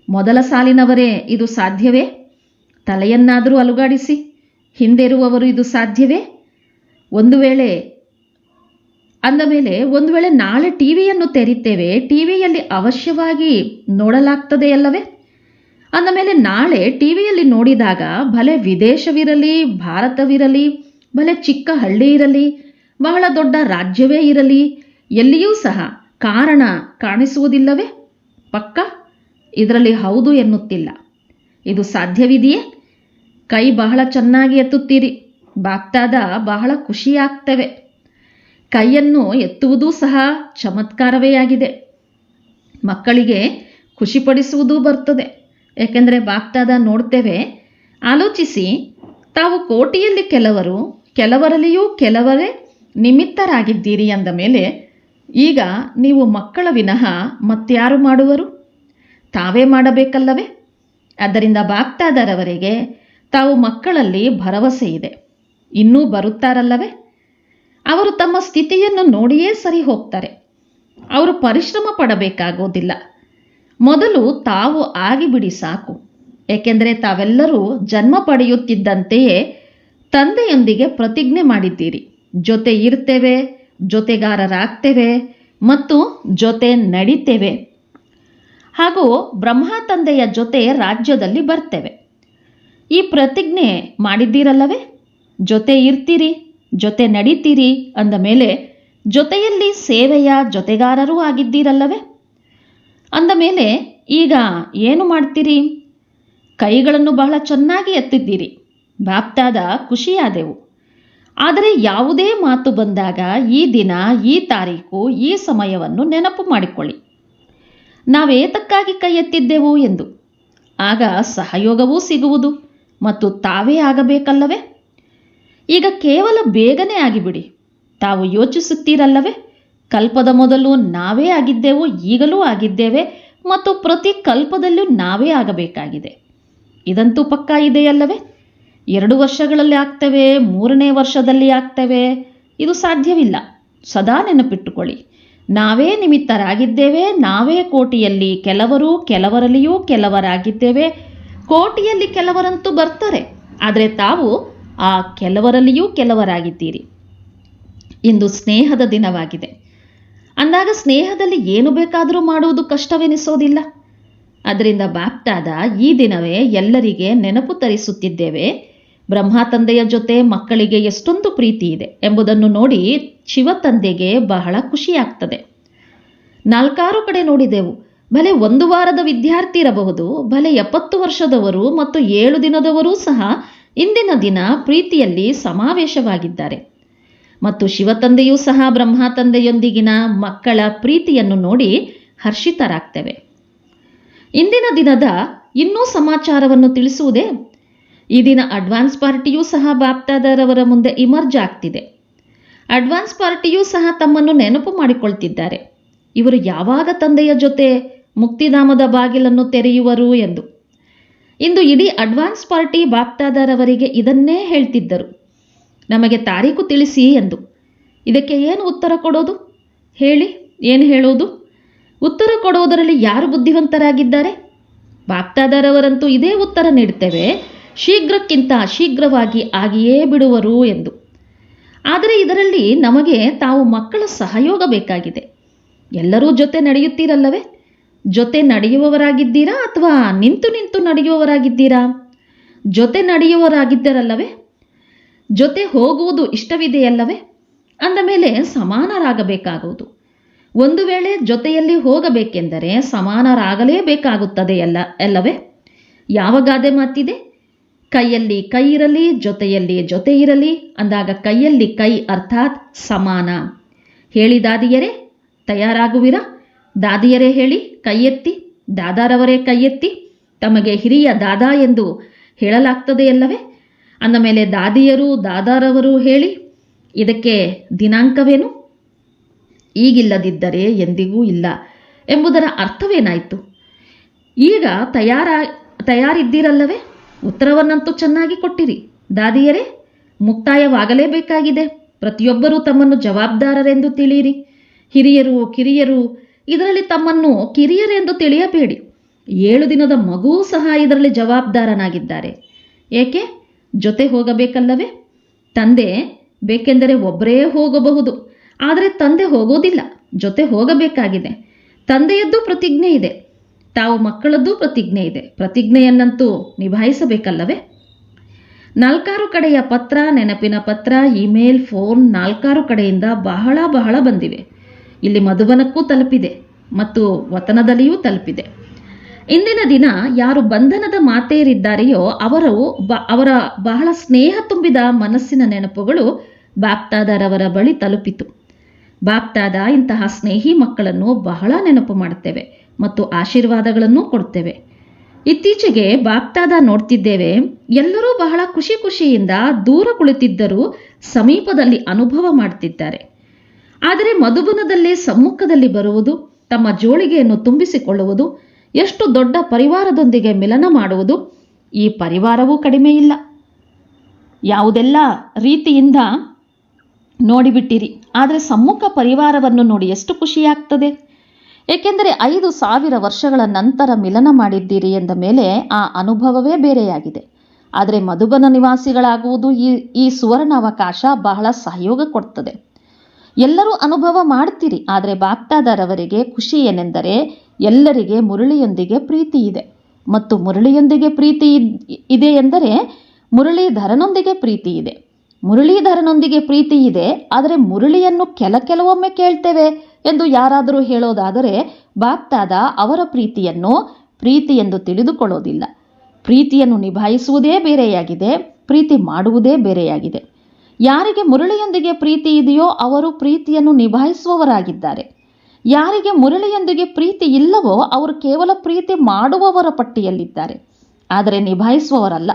ಮೊದಲ ಸಾಲಿನವರೇ ಇದು ಸಾಧ್ಯವೇ? ತಲೆಯನ್ನಾದರೂ ಅಲುಗಾಡಿಸಿ, ಹಿಂದಿರುವವರು ಇದು ಸಾಧ್ಯವೇ? ಒಂದು ವೇಳೆ, ಅಂದ ಮೇಲೆ ಒಂದು ವೇಳೆ ನಾಳೆ ಟಿ ವಿಯನ್ನು ತೆರಿತೇವೆ ಟಿ ವಿಯಲ್ಲಿ ಅವಶ್ಯವಾಗಿ ನೋಡಲಾಗ್ತದೆಯಲ್ಲವೇ ಅಂದ ಮೇಲೆ ನಾಳೆ ಟಿ ವಿಯಲ್ಲಿ ನೋಡಿದಾಗ ಭಲೆ ವಿದೇಶವಿರಲಿ, ಭಾರತವಿರಲಿ, ಭಲೆ ಚಿಕ್ಕ ಹಳ್ಳಿ ಇರಲಿ, ಬಹಳ ದೊಡ್ಡ ರಾಜ್ಯವೇ ಇರಲಿ, ಎಲ್ಲಿಯೂ ಸಹ ಕಾರಣ ಕಾಣಿಸುವುದಿಲ್ಲವೇ? ಪಕ್ಕ? ಇದರಲ್ಲಿ ಹೌದು ಎನ್ನುತ್ತಿಲ್ಲ. ಇದು ಸಾಧ್ಯವಿದೆಯೇ? ಕೈ ಬಹಳ ಚೆನ್ನಾಗಿ ಎತ್ತುತ್ತೀರಿ. ಬಾಗ್ತಾದ ಬಹಳ ಖುಷಿಯಾಗ್ತವೆ. ಕೈಯನ್ನು ಎತ್ತುವುದೂ ಸಹ ಚಮತ್ಕಾರವೇ ಆಗಿದೆ. ಮಕ್ಕಳಿಗೆ ಖುಷಿಪಡಿಸುವುದೂ ಬರ್ತದೆ ಏಕೆಂದರೆ ಬಾಗ್ತಾದ ನೋಡ್ತೇವೆ, ಆಲೋಚಿಸಿ, ತಾವು ಕೋಟಿಯಲ್ಲಿ ಕೆಲವರು, ಕೆಲವರಲ್ಲಿಯೂ ಕೆಲವರೇ ನಿಮಿತ್ತರಾಗಿದ್ದೀರಿ ಅಂದ ಮೇಲೆ, ಈಗ ನೀವು ಮಕ್ಕಳ ವಿನಃ ಮತ್ತಾರು ಮಾಡುವರು? ತಾವೇ ಮಾಡಬೇಕಲ್ಲವೇ? ಅದರಿಂದ ಬಾಗ್ತಾದರವರೆಗೆ ತಾವು ಮಕ್ಕಳಲ್ಲಿ ಭರವಸೆ ಇದೆ. ಇನ್ನೂ ಬರುತ್ತಾರಲ್ಲವೇ? ಅವರು ತಮ್ಮ ಸ್ಥಿತಿಯನ್ನು ನೋಡಿಯೇ ಸರಿ ಹೋಗ್ತಾರೆ. ಅವರು ಪರಿಶ್ರಮ ಪಡಬೇಕಾಗೋದಿಲ್ಲ ಮೊದಲು ತಾವು ಆಗಿಬಿಡಿ ಸಾಕು. ಏಕೆಂದರೆ ತಾವೆಲ್ಲರೂ ಜನ್ಮ ಪಡೆಯುತ್ತಿದ್ದಂತೆಯೇ ತಂದೆಯೊಂದಿಗೆ ಪ್ರತಿಜ್ಞೆ ಮಾಡಿದ್ದೀರಿ. ಜೊತೆ ಇರ್ತೇವೆ, ಜೊತೆಗಾರರಾಗ್ತೇವೆ ಮತ್ತು ಜೊತೆ ನಡಿತೇವೆ. ಹಾಗೂ ಬ್ರಹ್ಮ ತಂದೆಯ ಜೊತೆ ರಾಜ್ಯದಲ್ಲಿ ಬರ್ತೇವೆ. ಈ ಪ್ರತಿಜ್ಞೆ ಮಾಡಿದ್ದೀರಲ್ಲವೇ? ಜೊತೆ ಇರ್ತೀರಿ, ಜೊತೆ ನಡೀತೀರಿ ಅಂದ ಮೇಲೆ ಜೊತೆಯಲ್ಲಿ ಸೇವೆಯ ಜೊತೆಗಾರರೂ ಆಗಿದ್ದೀರಲ್ಲವೇ? ಅಂದ ಮೇಲೆ ಈಗ ಏನು ಮಾಡ್ತೀರಿ? ಕೈಗಳನ್ನು ಬಹಳ ಚೆನ್ನಾಗಿ ಎತ್ತಿದ್ದೀರಿ ಬಾಪ್ತಾದ ಖುಷಿಯಾದೆವು. ಆದರೆ ಯಾವುದೇ ಮಾತು ಬಂದಾಗ ಈ ದಿನ, ಈ ತಾರೀಕು, ಈ ಸಮಯವನ್ನು ನೆನಪು ಮಾಡಿಕೊಳ್ಳಿ. ನಾವೇತಕ್ಕಾಗಿ ಕೈ ಎತ್ತಿದ್ದೆವು ಎಂದು. ಆಗ ಸಹಯೋಗವೂ ಸಿಗುವುದು. ಮತ್ತು ತಾವೇ ಆಗಬೇಕಲ್ಲವೇ? ಈಗ ಕೇವಲ ಬೇಗನೆ ಆಗಿಬಿಡಿ. ತಾವು ಯೋಚಿಸುತ್ತೀರಲ್ಲವೇ? ಕಲ್ಪದ ಮೊದಲು ನಾವೇ ಆಗಿದ್ದೆವು, ಈಗಲೂ ಆಗಿದ್ದೇವೆ, ಮತ್ತು ಪ್ರತಿ ಕಲ್ಪದಲ್ಲೂ ನಾವೇ ಆಗಬೇಕಾಗಿದೆ. ಇದಂತೂ ಪಕ್ಕಾ ಇದೆಯಲ್ಲವೇ? ಎರಡು ವರ್ಷಗಳಲ್ಲಿ ಆಗ್ತವೆ, ಮೂರನೇ ವರ್ಷದಲ್ಲಿ ಆಗ್ತವೆ. ಇದು ಸಾಧ್ಯವಿಲ್ಲ. ಸದಾ ನೆನಪಿಟ್ಟುಕೊಳ್ಳಿ. ನಾವೇ ನಿಮಿತ್ತರಾಗಿದ್ದೇವೆ, ನಾವೇ ಕೋಟಿಯಲ್ಲಿ ಕೆಲವರು, ಕೆಲವರಲ್ಲಿಯೂ ಕೆಲವರಾಗಿದ್ದೇವೆ. ಕೋಟಿಯಲ್ಲಿ ಕೆಲವರಂತೂ ಬರ್ತಾರೆ, ಆದರೆ ತಾವು ಆ ಕೆಲವರಲ್ಲಿಯೂ ಕೆಲವರಾಗಿದ್ದೀರಿ. ಇಂದು ಸ್ನೇಹದ ದಿನವಾಗಿದೆ. ಅಂದಾಗ ಸ್ನೇಹದಲ್ಲಿ ಏನು ಬೇಕಾದರೂ ಮಾಡುವುದು ಕಷ್ಟವೆನಿಸೋದಿಲ್ಲ. ಅದರಿಂದ ಬಾಪ್ತಾದ ಈ ದಿನವೇ ಎಲ್ಲರಿಗೆ ನೆನಪು ತರಿಸುತ್ತಿದ್ದೇವೆ. ಬ್ರಹ್ಮ ತಂದೆಯ ಜೊತೆ ಮಕ್ಕಳಿಗೆ ಎಷ್ಟೊಂದು ಪ್ರೀತಿ ಇದೆ ಎಂಬುದನ್ನು ನೋಡಿ ಶಿವ ತಂದೆಗೆ ಬಹಳ ಖುಷಿಯಾಗ್ತದೆ. ನಾಲ್ಕಾರು ಕಡೆ ನೋಡಿದೆವು. ಭಲೆ ಒಂದು ವಾರದ ವಿದ್ಯಾರ್ಥಿ ಇರಬಹುದು, ಭಲೆ ಎಪ್ಪತ್ತು ವರ್ಷದವರು ಮತ್ತು ಏಳು ದಿನದವರೂ ಸಹ ಇಂದಿನ ದಿನ ಪ್ರೀತಿಯಲ್ಲಿ ಸಮಾವೇಶವಾಗಿದ್ದಾರೆ. ಮತ್ತು ಶಿವತಂದೆಯೂ ಸಹ ಬ್ರಹ್ಮ ತಂದೆಯೊಂದಿಗಿನ ಮಕ್ಕಳ ಪ್ರೀತಿಯನ್ನು ನೋಡಿ ಹರ್ಷಿತರಾಗ್ತೇವೆ. ಇಂದಿನ ದಿನದ ಇನ್ನೂ ಸಮಾಚಾರವನ್ನು ತಿಳಿಸುವುದೇ, ಈ ದಿನ ಅಡ್ವಾನ್ಸ್ ಪಾರ್ಟಿಯೂ ಸಹ ಬಾಪ್ತಾದರವರ ಮುಂದೆ ಇಮರ್ಜ್ ಆಗ್ತಿದೆ. ಅಡ್ವಾನ್ಸ್ ಪಾರ್ಟಿಯೂ ಸಹ ತಮ್ಮನ್ನು ನೆನಪು ಮಾಡಿಕೊಳ್ತಿದ್ದಾರೆ. ಇವರು ಯಾವಾಗ ತಂದೆಯ ಜೊತೆ ಮುಕ್ತಿಧಾಮದ ಬಾಗಿಲನ್ನು ತೆರೆಯುವರು ಎಂದು. ಇಂದು ಇಡೀ ಅಡ್ವಾನ್ಸ್ ಪಾರ್ಟಿ ಬಾಪ್ತಾದಾರವರಿಗೆ ಇದನ್ನೇ ಹೇಳ್ತಿದ್ದರು. ನಮಗೆ ತಾರೀಕು ತಿಳಿಸಿ ಎಂದು. ಇದಕ್ಕೆ ಏನು ಉತ್ತರ ಕೊಡೋದು? ಹೇಳಿ, ಏನು ಹೇಳೋದು? ಉತ್ತರ ಕೊಡುವುದರಲ್ಲಿ ಯಾರು ಬುದ್ಧಿವಂತರಾಗಿದ್ದಾರೆ? ಬಾಪ್ತಾದಾರವರಂತೂ ಇದೇ ಉತ್ತರ ನೀಡುತ್ತೇವೆ. ಶೀಘ್ರಕ್ಕಿಂತ ಶೀಘ್ರವಾಗಿ ಆಗಿಯೇ ಬಿಡುವರು ಎಂದು. ಆದರೆ ಇದರಲ್ಲಿ ನಮಗೆ ತಾವು ಮಕ್ಕಳ ಸಹಯೋಗ ಬೇಕಾಗಿದೆ. ಎಲ್ಲರೂ ಜೊತೆ ನಡೆಯುತ್ತೀರಲ್ಲವೇ? ಜೊತೆ ನಡೆಯುವವರಾಗಿದ್ದೀರಾ ಅಥವಾ ನಿಂತು ನಿಂತು ನಡೆಯುವವರಾಗಿದ್ದೀರಾ? ಜೊತೆ ನಡೆಯುವವರಾಗಿದ್ದರಲ್ಲವೇ? ಜೊತೆ ಹೋಗುವುದು ಇಷ್ಟವಿದೆಯಲ್ಲವೇ? ಅಂದ ಮೇಲೆ ಸಮಾನರಾಗಬೇಕಾಗುವುದು. ಒಂದು ವೇಳೆ ಜೊತೆಯಲ್ಲಿ ಹೋಗಬೇಕೆಂದರೆ ಸಮಾನರಾಗಲೇಬೇಕಾಗುತ್ತದೆ ಎಲ್ಲ ಅಲ್ಲವೇ ಯಾವ ಗಾದೆ ಮಾತಿದೆ? ಕೈಯಲ್ಲಿ ಕೈ ಇರಲಿ, ಜೊತೆಯಲ್ಲಿ ಜೊತೆ ಇರಲಿ, ಅಂದಾಗ ಕೈಯಲ್ಲಿ ಕೈ ಅರ್ಥಾತ್ ಸಮಾನ. ಹೇಳಿದಾದಿಯರೇ, ತಯಾರಾಗುವಿರಾ? ದಾದಿಯರೇ ಹೇಳಿ, ಕೈಯೆತ್ತಿ, ದಾದಾರವರೇ ಕೈಯೆತ್ತಿ, ತಮಗೆ ಹಿರಿಯ ದಾದಾ ಎಂದು ಹೇಳಲಾಗ್ತದೆಯಲ್ಲವೇ ಅಂದ ಮೇಲೆ ದಾದಿಯರು, ದಾದಾರವರು ಹೇಳಿ, ಇದಕ್ಕೆ ದಿನಾಂಕವೇನು? ಈಗಿಲ್ಲದಿದ್ದರೆ ಎಂದಿಗೂ ಇಲ್ಲ ಎಂಬುದರ ಅರ್ಥವೇನಾಯಿತು? ಈಗ ತಯಾರ, ತಯಾರಿದ್ದೀರಲ್ಲವೇ? ಉತ್ತರವನ್ನಂತೂ ಚೆನ್ನಾಗಿ ಕೊಟ್ಟಿರಿ. ದಾದಿಯರೇ, ಮುಕ್ತಾಯವಾಗಲೇಬೇಕಾಗಿದೆ. ಪ್ರತಿಯೊಬ್ಬರೂ ತಮ್ಮನ್ನು ಜವಾಬ್ದಾರರೆಂದು ತಿಳಿಯಿರಿ. ಹಿರಿಯರು, ಕಿರಿಯರು ಇದರಲ್ಲಿ ತಮ್ಮನ್ನು ಕಿರಿಯರೆಂದು ತಿಳಿಯಬೇಡಿ. ಏಳು ದಿನದ ಮಗೂ ಸಹ ಇದರಲ್ಲಿ ಜವಾಬ್ದಾರನಾಗಿದ್ದಾರೆ. ಏಕೆ? ಜೊತೆ ಹೋಗಬೇಕಲ್ಲವೇ? ತಂದೆ ಬೇಕೆಂದರೆ ಒಬ್ಬರೇ ಹೋಗಬಹುದು. ಆದರೆ ತಂದೆ ಹೋಗೋದಿಲ್ಲ ಜೊತೆ ಹೋಗಬೇಕಾಗಿದೆ. ತಂದೆಯದ್ದು ಪ್ರತಿಜ್ಞೆ ಇದೆ, ತಾವು ಮಕ್ಕಳದ್ದು ಪ್ರತಿಜ್ಞೆ ಇದೆ. ಪ್ರತಿಜ್ಞೆಯನ್ನಂತೂ ನಿಭಾಯಿಸಬೇಕಲ್ಲವೇ? ನಾಲ್ಕಾರು ಕಡೆಯ ಪತ್ರ, ನೆನಪಿನ ಪತ್ರ, ಇಮೇಲ್, ಫೋನ್ ನಾಲ್ಕಾರು ಕಡೆಯಿಂದ ಬಹಳ ಬಹಳ ಬಂದಿವೆ. ಇಲ್ಲಿ ಮಧುಬನಕ್ಕೂ ತಲುಪಿದೆ ಮತ್ತು ವತನದಲ್ಲಿಯೂ ತಲುಪಿದೆ. ಇಂದಿನ ದಿನ ಯಾರು ಬಂಧನದ ಮಾತೆಯರಿದ್ದಾರೆಯೋ ಅವರು ಬ, ಅವರ ಬಹಳ ಸ್ನೇಹ ತುಂಬಿದ ಮನಸ್ಸಿನ ನೆನಪುಗಳು ಬಾಪ್ತಾದರವರ ಬಳಿ ತಲುಪಿತು. ಬಾಪ್ತಾದ ಇಂತಹ ಸ್ನೇಹಿ ಮಕ್ಕಳನ್ನು ಬಹಳ ನೆನಪು ಮಾಡುತ್ತೇವೆ ಮತ್ತು ಆಶೀರ್ವಾದಗಳನ್ನು ಕೊಡ್ತೇವೆ ಇತ್ತೀಚೆಗೆ ಬಾಪ್ತಾದ ನೋಡ್ತಿದ್ದೇವೆ, ಎಲ್ಲರೂ ಬಹಳ ಖುಷಿ ಖುಷಿಯಿಂದ ದೂರ ಕುಳಿತಿದ್ದರೂ ಸಮೀಪದಲ್ಲಿ ಅನುಭವ ಮಾಡ್ತಿದ್ದಾರೆ. ಆದರೆ ಮಧುಬನದಲ್ಲಿ ಸಮ್ಮುಖದಲ್ಲಿ ಬರುವುದು, ತಮ್ಮ ಜೋಳಿಗೆಯನ್ನು ತುಂಬಿಸಿಕೊಳ್ಳುವುದು, ಎಷ್ಟು ದೊಡ್ಡ ಪರಿವಾರದೊಂದಿಗೆ ಮಿಲನ ಮಾಡುವುದು, ಈ ಪರಿವಾರವೂ ಕಡಿಮೆ ಇಲ್ಲ ಯಾವುದೆಲ್ಲ ರೀತಿಯಿಂದ ನೋಡಿಬಿಟ್ಟಿರಿ, ಆದರೆ ಸಮ್ಮುಖ ಪರಿವಾರವನ್ನು ನೋಡಿ ಎಷ್ಟು ಖುಷಿಯಾಗ್ತದೆ. ಏಕೆಂದರೆ ಐದು ಸಾವಿರ ವರ್ಷಗಳ ನಂತರ ಮಿಲನ ಮಾಡಿದ್ದೀರಿ ಎಂದ ಮೇಲೆ ಆ ಅನುಭವವೇ ಬೇರೆಯಾಗಿದೆ. ಆದರೆ ಮಧುಬನ ನಿವಾಸಿಗಳಾಗುವುದು ಈ ಈ ಸುವರ್ಣ ಅವಕಾಶ ಬಹಳ ಸಹಯೋಗ ಕೊಡ್ತದೆ. ಎಲ್ಲರೂ ಅನುಭವ ಮಾಡ್ತೀರಿ, ಆದರೆ ಬಾಪ್ತಾದರವರಿಗೆ ಖುಷಿ ಏನೆಂದರೆ ಎಲ್ಲರಿಗೆ ಮುರಳಿಯೊಂದಿಗೆ ಪ್ರೀತಿ ಇದೆ. ಮತ್ತು ಮುರಳಿಯೊಂದಿಗೆ ಪ್ರೀತಿ ಇದೆ ಎಂದರೆ ಮುರಳೀಧರನೊಂದಿಗೆ ಪ್ರೀತಿ ಇದೆ. ಮುರಳೀಧರನೊಂದಿಗೆ ಪ್ರೀತಿ ಇದೆ, ಆದರೆ ಮುರಳಿಯನ್ನು ಕೆಲ ಕೆಲವೊಮ್ಮೆ ಕೇಳ್ತೇವೆ ಎಂದು ಯಾರಾದರೂ ಹೇಳೋದಾದರೆ ಬಾಕ್ತಾದ ಅವರ ಪ್ರೀತಿಯನ್ನು ಪ್ರೀತಿ ಎಂದು ತಿಳಿದುಕೊಳ್ಳೋದಿಲ್ಲ. ಪ್ರೀತಿಯನ್ನು ನಿಭಾಯಿಸುವುದೇ ಬೇರೆಯಾಗಿದೆ, ಪ್ರೀತಿ ಮಾಡುವುದೇ ಬೇರೆಯಾಗಿದೆ. ಯಾರಿಗೆ ಮುರಳಿಯೊಂದಿಗೆ ಪ್ರೀತಿ ಇದೆಯೋ ಅವರು ಪ್ರೀತಿಯನ್ನು ನಿಭಾಯಿಸುವವರಾಗಿದ್ದಾರೆ. ಯಾರಿಗೆ ಮುರಳಿಯೊಂದಿಗೆ ಪ್ರೀತಿ ಇಲ್ಲವೋ ಅವರು ಕೇವಲ ಪ್ರೀತಿ ಮಾಡುವವರ ಪಟ್ಟಿಯಲ್ಲಿದ್ದಾರೆ. ಆದರೆ ನಿಭಾಯಿಸುವವರಲ್ಲ.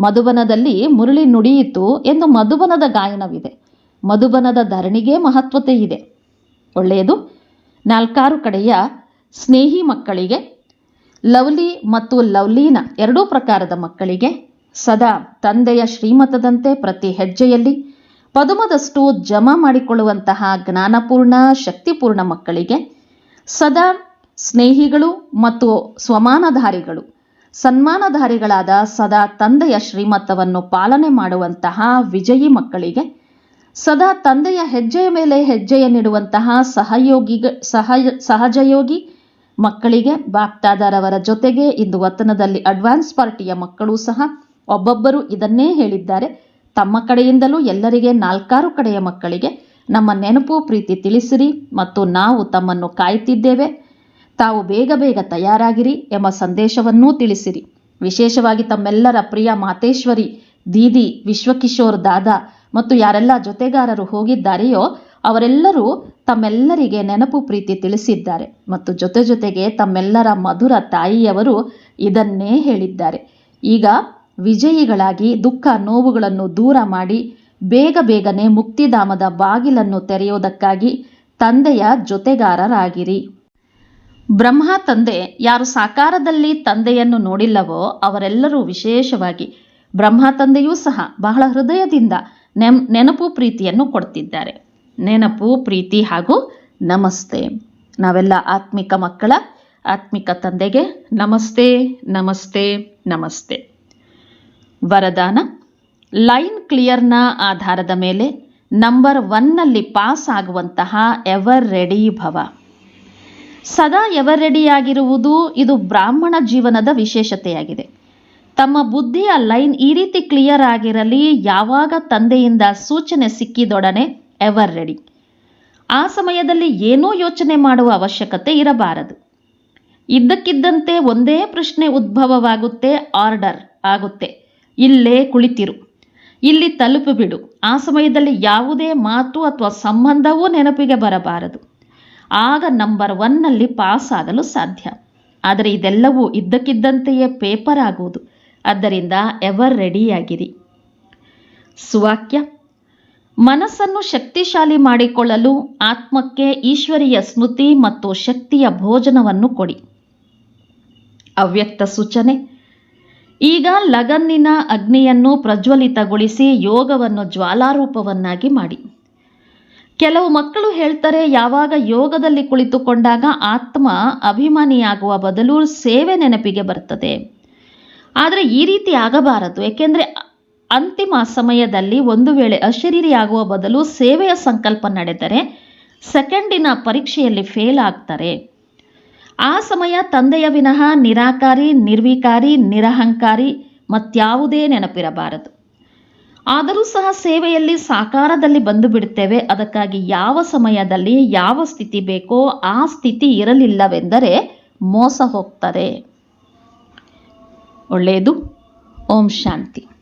ಮಧುಬನದಲ್ಲಿ ಮುರಳಿ ನುಡಿಯಿತು ಎಂದು ಮಧುಬನದ ಗಾಯನವಿದೆ. ಮಧುಬನದ ಧರಣಿಗೆ ಮಹತ್ವತೆ ಇದೆ. ಒಳ್ಳೆಯದು. ನಾಲ್ಕಾರು ಕಡೆಯ ಸ್ನೇಹಿ ಮಕ್ಕಳಿಗೆ, ಲವ್ಲಿ ಮತ್ತು ಲವ್ಲೀನ ಎರಡೂ ಪ್ರಕಾರದ ಮಕ್ಕಳಿಗೆ ಸದಾ ತಂದೆಯ ಶ್ರೀಮತದಂತೆ ಪ್ರತಿ ಹೆಜ್ಜೆಯಲ್ಲಿ ಪದುಮದಷ್ಟು ಜಮಾ ಮಾಡಿಕೊಳ್ಳುವಂತಹ ಜ್ಞಾನಪೂರ್ಣ, ಶಕ್ತಿಪೂರ್ಣ ಮಕ್ಕಳಿಗೆ ಸದಾ ಸ್ನೇಹಿಗಳು ಮತ್ತು ಸ್ವಮಾನಧಾರಿಗಳು, ಸನ್ಮಾನಧಾರಿಗಳಾದ ಸದಾ ತಂದೆಯ ಶ್ರೀಮತವನ್ನು ಪಾಲನೆ ಮಾಡುವಂತಹ ವಿಜಯಿ ಮಕ್ಕಳಿಗೆ ಸದಾ ತಂದೆಯ ಹೆಜ್ಜೆಯ ಮೇಲೆ ಹೆಜ್ಜೆಯ ನೀಡುವಂತಹ ಸಹಯೋಗಿ ಸಹಜ ಸಹಜಯೋಗಿ ಮಕ್ಕಳಿಗೆ ಬಾಪ್ತಾದಾರವರ ಜೊತೆಗೆ ಇಂದು ವತನದಲ್ಲಿ ಅಡ್ವಾನ್ಸ್ ಪಾರ್ಟಿಯ ಮಕ್ಕಳು ಸಹ ಒಬ್ಬೊಬ್ಬರು ಇದನ್ನೇ ಹೇಳಿದ್ದಾರೆ. ತಮ್ಮ ಕಡೆಯಿಂದಲೂ ಎಲ್ಲರಿಗೆ ನಾಲ್ಕಾರು ಕಡೆಯ ಮಕ್ಕಳಿಗೆ ನಮ್ಮ ನೆನಪು, ಪ್ರೀತಿ ತಿಳಿಸಿರಿ ಮತ್ತು ನಾವು ತಮ್ಮನ್ನು ಕಾಯುತ್ತಿದ್ದೇವೆ ತಾವು ಬೇಗ ಬೇಗ ತಯಾರಾಗಿರಿ ಎಂಬ ಸಂದೇಶವನ್ನೂ ತಿಳಿಸಿರಿ. ವಿಶೇಷವಾಗಿ ತಮ್ಮೆಲ್ಲರ ಪ್ರಿಯ ಮಾತೇಶ್ವರಿ, ದೀದಿ, ವಿಶ್ವಕಿಶೋರ್ ದಾದಾ ಮತ್ತು ಯಾರೆಲ್ಲ ಜೊತೆಗಾರರು ಹೋಗಿದ್ದಾರೆಯೋ ಅವರೆಲ್ಲರೂ ತಮ್ಮೆಲ್ಲರಿಗೆ ನೆನಪು, ಪ್ರೀತಿ ತಿಳಿಸಿದ್ದಾರೆ ಮತ್ತು ಜೊತೆ ಜೊತೆಗೆ ತಮ್ಮೆಲ್ಲರ ಮಧುರ ತಾಯಿಯವರು ಇದನ್ನೇ ಹೇಳಿದ್ದಾರೆ. ಈಗ ವಿಜಯಿಗಳಾಗಿ ದುಃಖ ನೋವುಗಳನ್ನು ದೂರ ಮಾಡಿ ಬೇಗ ಬೇಗನೆ ಮುಕ್ತಿಧಾಮದ ಬಾಗಿಲನ್ನು ತೆರೆಯೋದಕ್ಕಾಗಿ ತಂದೆಯ ಜೊತೆಗಾರರಾಗಿರಿ. ಬ್ರಹ್ಮ ತಂದೆ ಯಾರು ಸಾಕಾರದಲ್ಲಿ ತಂದೆಯನ್ನು ನೋಡಿಲ್ಲವೋ ಅವರೆಲ್ಲರೂ ವಿಶೇಷವಾಗಿ ಬ್ರಹ್ಮ ತಂದೆಯೂ ಸಹ ಬಹಳ ಹೃದಯದಿಂದ ನೆಮ್ ನೆನಪು ಪ್ರೀತಿಯನ್ನು ಕೊಡ್ತಿದ್ದಾರೆ. ನೆನಪು, ಪ್ರೀತಿ ಹಾಗೂ ನಮಸ್ತೆ. ನಾವೆಲ್ಲ ಆತ್ಮಿಕ ಮಕ್ಕಳ, ಆತ್ಮಿಕ ತಂದೆಗೆ ನಮಸ್ತೆ ನಮಸ್ತೆ ನಮಸ್ತೆ. ವರದಾನ. ಲೈನ್ ಕ್ಲಿಯರ್ನ ಆಧಾರದ ಮೇಲೆ ನಂಬರ್ ಒನ್ನಲ್ಲಿ ಪಾಸ್ ಆಗುವಂತಹ ಎವರ್ ರೆಡಿ ಭವ. ಸದಾ ಎವರ್ ರೆಡಿಯಾಗಿರುವುದು ಇದು ಬ್ರಾಹ್ಮಣ ಜೀವನದ ವಿಶೇಷತೆಯಾಗಿದೆ. ತಮ್ಮ ಬುದ್ಧಿಯ ಲೈನ್ ಈ ರೀತಿ ಕ್ಲಿಯರ್ ಆಗಿರಲಿ, ಯಾವಾಗ ತಂದೆಯಿಂದ ಸೂಚನೆ ಸಿಕ್ಕಿದೊಡನೆ ಎವರ್ ರೆಡಿ. ಆ ಸಮಯದಲ್ಲಿ ಏನೂ ಯೋಚನೆ ಮಾಡುವ ಅವಶ್ಯಕತೆ ಇರಬಾರದು. ಇದ್ದಕ್ಕಿದ್ದಂತೆ ಒಂದೇ ಪ್ರಶ್ನೆ ಉದ್ಭವವಾಗುತ್ತೆ, ಆರ್ಡರ್ ಆಗುತ್ತೆ. ಇಲ್ಲೇ ಕುಳಿತಿರು. ಇಲ್ಲಿ ತಲುಪಿಬಿಡು ಆ ಸಮಯದಲ್ಲಿ ಯಾವುದೇ ಮಾತು ಅಥವಾ ಸಂಬಂಧವೂ ನೆನಪಿಗೆ ಬರಬಾರದು. ಆಗ ನಂಬರ್ ಒನ್ನಲ್ಲಿ ಪಾಸ್ ಆಗಲು ಸಾಧ್ಯ. ಆದರೆ ಇದೆಲ್ಲವೂ ಇದ್ದಕ್ಕಿದ್ದಂತೆಯೇ ಪೇಪರ್ ಆಗುವುದು. ಆದ್ದರಿಂದ ಎವರ್ ರೆಡಿಯಾಗಿರಿ. ಸುವಾಕ್ಯ. ಮನಸ್ಸನ್ನು ಶಕ್ತಿಶಾಲಿ ಮಾಡಿಕೊಳ್ಳಲು ಆತ್ಮಕ್ಕೆ ಈಶ್ವರಿಯ ಸ್ಮೃತಿ ಮತ್ತು ಶಕ್ತಿಯ ಭೋಜನವನ್ನು ಕೊಡಿ. ಅವ್ಯಕ್ತ ಸೂಚನೆ. ಈಗ ಲಗನ್ನಿನ ಅಗ್ನಿಯನ್ನು ಪ್ರಜ್ವಲಿತಗೊಳಿಸಿ ಯೋಗವನ್ನು ಜ್ವಾಲಾರೂಪವನ್ನಾಗಿ ಮಾಡಿ. ಕೆಲವು ಮಕ್ಕಳು ಹೇಳ್ತಾರೆ, ಯಾವಾಗ ಯೋಗದಲ್ಲಿ ಕುಳಿತುಕೊಂಡಾಗ ಆತ್ಮ ಅಭಿಮಾನಿಯಾಗುವ ಬದಲು ಸೇವೆ ನೆನಪಿಗೆ ಬರ್ತದೆ. ಆದರೆ ಈ ರೀತಿ ಆಗಬಾರದು, ಏಕೆಂದರೆ ಅಂತಿಮ ಸಮಯದಲ್ಲಿ ಒಂದು ವೇಳೆ ಅಶರೀರಿಯಾಗುವ ಬದಲು ಸೇವೆಯ ಸಂಕಲ್ಪ ನಡೆದರೆ ಸೆಕೆಂಡಿನ ಪರೀಕ್ಷೆಯಲ್ಲಿ ಫೇಲ್ ಆಗ್ತಾರೆ. ಆ ಸಮಯ ತಂದೆಯ ವಿನಃ ನಿರಾಕಾರಿ, ನಿರ್ವಿಕಾರಿ, ನಿರಹಂಕಾರಿ ಮತ್ಯಾವುದೇ ನೆನಪಿರಬಾರದು. ಆದರೂ ಸಹ ಸೇವೆಯಲ್ಲಿ ಸಾಕಾರದಲ್ಲಿ ಬಂದು ಬಿಡುತ್ತೇವೆ. ಅದಕ್ಕಾಗಿ ಯಾವ ಸಮಯದಲ್ಲಿ ಯಾವ ಸ್ಥಿತಿ ಬೇಕೋ ಆ ಸ್ಥಿತಿ ಇರಲಿಲ್ಲವೆಂದರೆ ಮೋಸ ಹೋಗ್ತದೆ. ಒಳ್ಳೆಯದು. ಓಂ ಶಾಂತಿ.